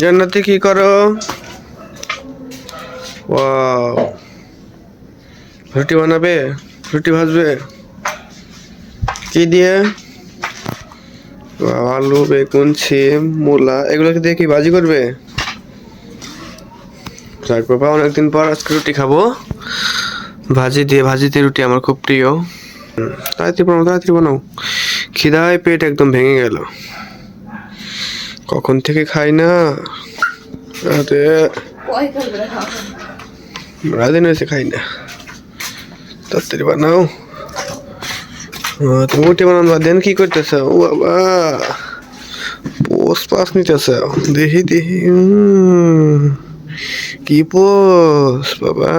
জান্নাতি কি করো? রুটি বানাবে? রুটি ভাজবে? কি দিয়ে? আলু, বেগুন সিম মূলা, এগুলোকে দিয়ে কি ভাজি করবে? বাবা, অনেকদিন পর আজকে রুটি খাব। ভাজি দিয়ে ভাজি দিয়ে রুটি আমার খুব প্রিয়। তাড়াতাড়ি বানাও তাড়াতাড়ি বানাও। খিদায় পেট একদম ভেঙে গেল। কখন থেকে খাই না? রাতে রাতে হয়েছে খাই না। তাড়াতাড়ি বানাও। তুমি উঠে বানান বা দেন কি করতেছ? ও বাবা পোস পাস নিতেছ। দেখি উম, কি পোস বাবা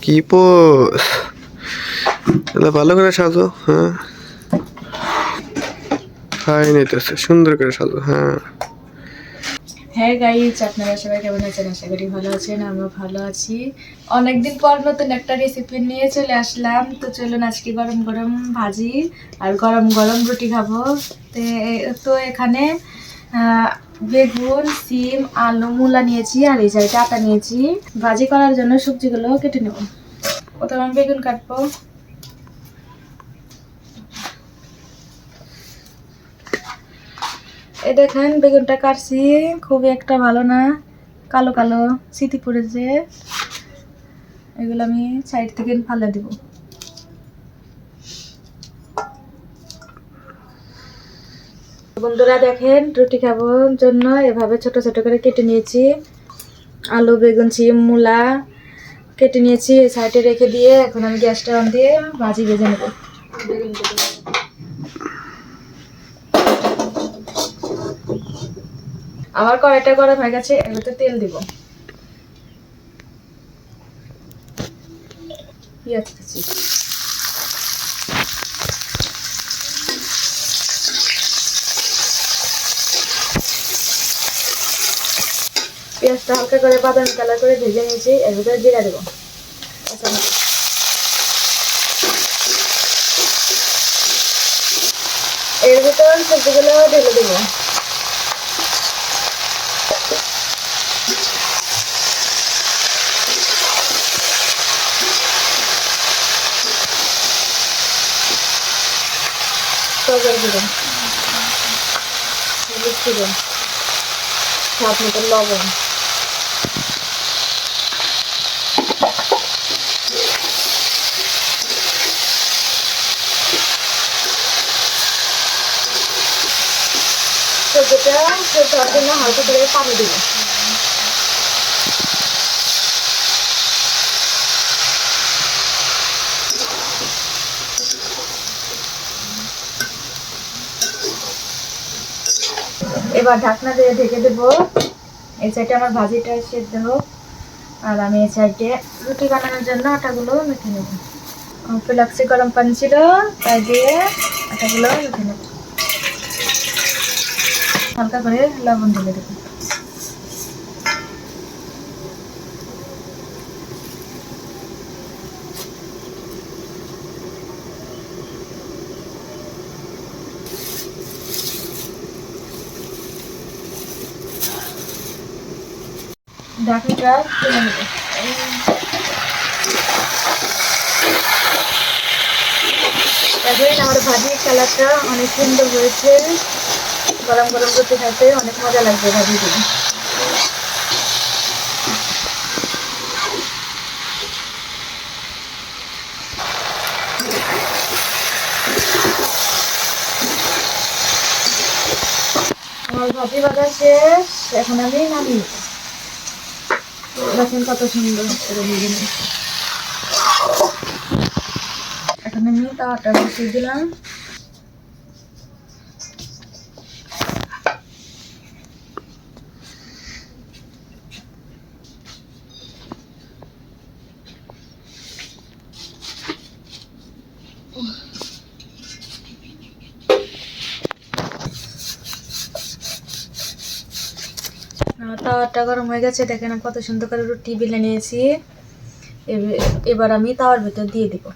কি পোস তাহলে ভালো করে সাজো হ্যাঁ? খাই নিতেছে সুন্দর করে সাজো হ্যাঁ। হ্যাঁ গাইজ আপনারা সবাই কেমন আছেন? আশা করি ভালো আছেন আমরা ভালো আছি। অনেকদিন পর নতুন একটা রেসিপি নিয়ে চলে আসলাম। তো চলুন আজকে গরম গরম ভাজি আর গরম গরম রুটি খাব। তো এখানে বেগুন, সিম, আলু, মূলা নিয়েছি আর এই জায়গাটা আটা নিয়েছি। ভাজি করার জন্য সবজিগুলো কেটে নেব। প্রথমে বেগুন কাটবো। এই দেখেন, বেগুনটা কাটছি। খুবই একটা ভালো না। কালো কালো স্মৃতি পড়েছে। এগুলো আমি সাইড থেকে ফালে দিব। বন্ধুরা দেখেন, রুটি খাবার জন্য। এভাবে ছোট ছোট করে কেটে নিয়েছি। আলু, বেগুন, সিম, মূলা কেটে নিয়েছি। সাইডে রেখে দিয়ে এখন আমি গ্যাসটা অন দিয়ে ভাজি ভেজে নেব। আমার কড়াইটা গরম হয়ে গেছে, এগুলোতে তেল দিব। পেঁয়াজ পেঁয়াজটা হালকা করে বাদামি কালার করে ভেজে নিয়েছি, এর জিরা দেবো। এর ভিতর সবজিগুলো ঢেলে দেবো। সরকার দিবেন হলুদ দিবেন স্বাদ মতো লবণ সবজিটা সেদ্ধ হওয়ার জন্য হালকা করে পানি দিব এবার ঢাকনা দিয়ে ঢেকে দেবো। এই সাইডে আমার ভাজিটা সেদ্ধ হোক আর আমি এই সাইডে রুটি বানানোর জন্য আটাগুলো মেখে নেব। ফ্লাক্সি গরম পানি ছিল, তাই দিয়ে আটাগুলো মেখে নেব। হালকা করে লবণ ঢেলে দেবো। ঢাকনিটা তুলে নেব। আমার ভাজির কালারটা অনেক সুন্দর হয়েছে। গরম গরম করতে খাইতে অনেক মজা লাগবে ভাজিগুলো আমার ভাজি ভাজা শেষ। এখন আমি নামিয়ে নেব। দেখেন কত সুন্দর করে ভেজে নিই এখন আমি বসিয়ে দিলাম। আমার গরম হয়ে গেছে, দেখেন কত সুন্দর করে রুটি বেলে নিয়েছি। এব- এবার আমি তাওয়ার ভেতর দিয়ে দিব।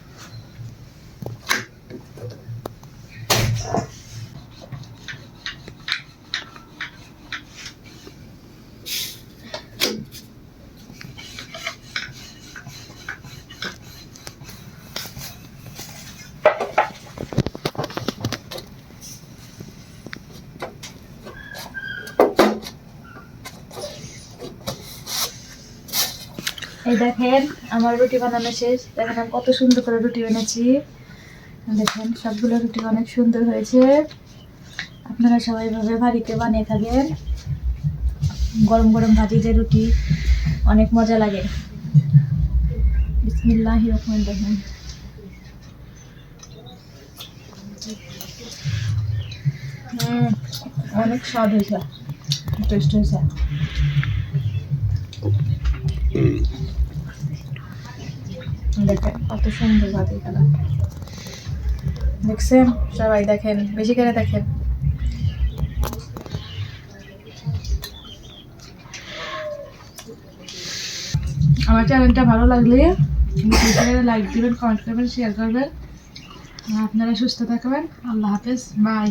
এই দেখেন আমার রুটি বানানো শেষ। দেখেন আমি কত সুন্দর করে রুটি বানাচ্ছি। দেখেন সবগুলো রুটি অনেক সুন্দর হয়েছে। আপনারা সবাই ভাবে বাড়িতে বানিয়ে থাকেন। গরম গরম ভাজি যে রুটি অনেক মজা লাগে। হুম, অনেক স্বাদ হয়েছে টেস্ট হয়েছে। দেখেন, কত সুন্দর ভাজি কালার। দেখছেন? সবাই দেখেন, বেশি করে দেখেন। আমার চ্যানেলটা ভালো লাগলে লাইক দিবেন কমেন্ট করবেন শেয়ার করবেন। আপনারা সুস্থ থাকবেন। আল্লাহ হাফেজ বাই